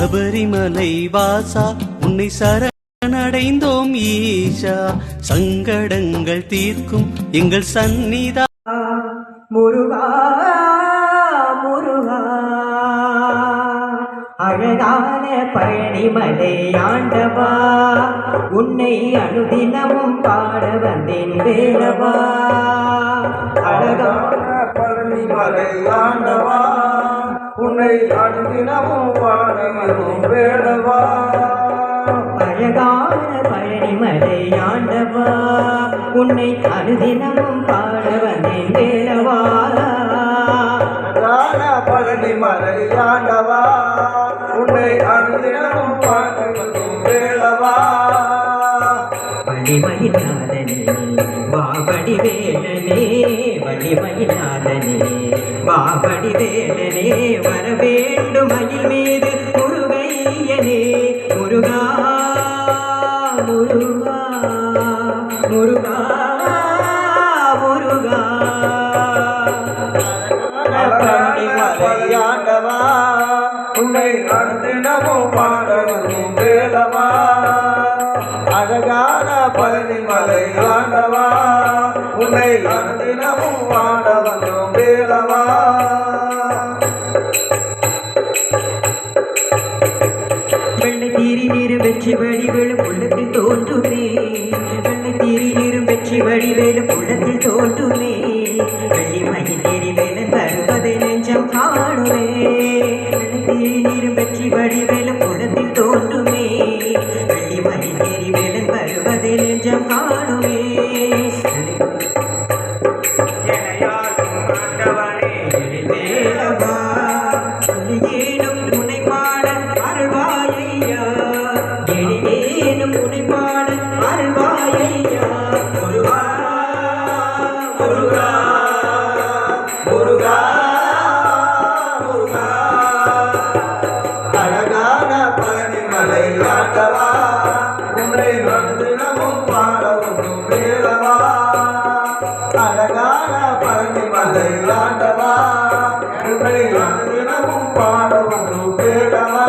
சபரிமலை வாசா உன்னை சரணடைந்தோம் ஈஷா. சங்கடங்கள் தீர்க்கும் எங்கள் சந்நிதா. முருகா முருகா. அழகான பழனிமலை ஆண்டவா உன்னை அனுதினமும் பாட வந்தேன் வேலவா. அழகான பழனிமலை ஆண்டவா. உன்னை அனுதினமும் வாழவும் வேடவா? அழகான பழனிமலை ஆண்டவா உன்னை அனுதினமும் பாட வந்தேன் வேலவா அழகான பழனி மலை ஆண்டவா உன்னை அனுதினமும் வாழவும் வேடவா? வலிமையினாதனே வாபடி வேலனே வலிமையினாதனே வாபடி வேலனே வர வேண்டும் மயில் மீது முருகையனே. முருகா முருகா முருகா முருகா. பழனி மலை ஆண்டவா உன்னை அனுதினமும் பாடலும் வேலவா. அழகான பழனி மலை ஆண்டவா உன்னை வெள்ளி வழிவேலு வடிவேலும் உள்ளத்தில் தோன்றுமே. வெள்ளி மயில் தேடி தருவதை நெஞ்சம் காணுமே. வெள்ளை நீரும் வெற்றி வடிவேலும் உள்ளத்தில் தோன்றுமே. தினமும் பாடவும் வேலவா அழகான பழனி மலை ஆண்டவா தினமும் வேலவா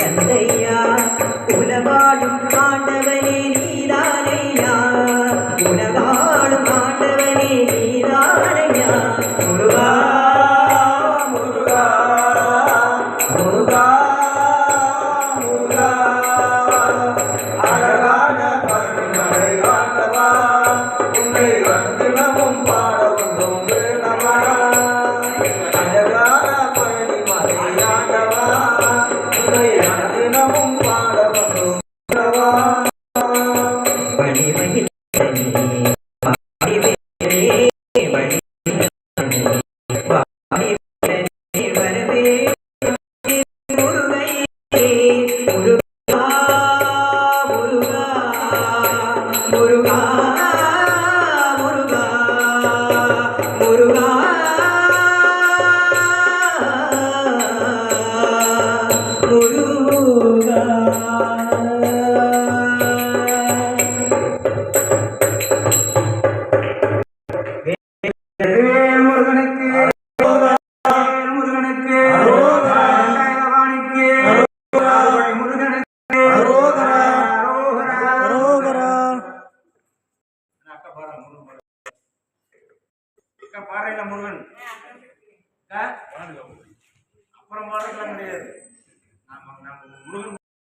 கந்தையா உலகாளும் ஆண்டவனே பாறையில முருகன். அப்புறம் பாடலாம் கிடையாது. நம்ம நம்ம முருகன்